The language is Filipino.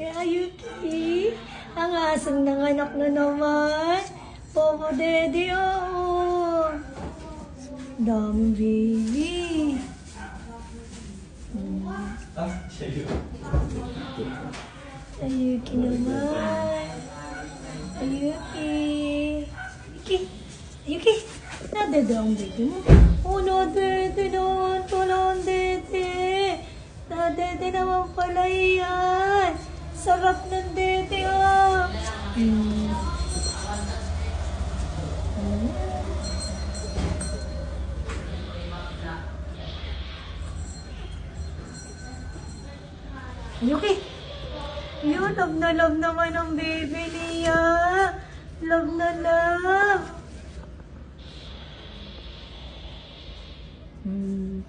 Kaya Yuki, ang asong nanganak na naman. Popo Dede, oo. Daming baby. Ah, siya yun. Ayuki naman. Ayuki. Ayuki. Ayuki. Nadede ang baby mo. Oh, nadede naman pala ang dede. Nadede naman pala yan. Yuki! Yun, love na love naman ang baby niya. Love na love. Hmm.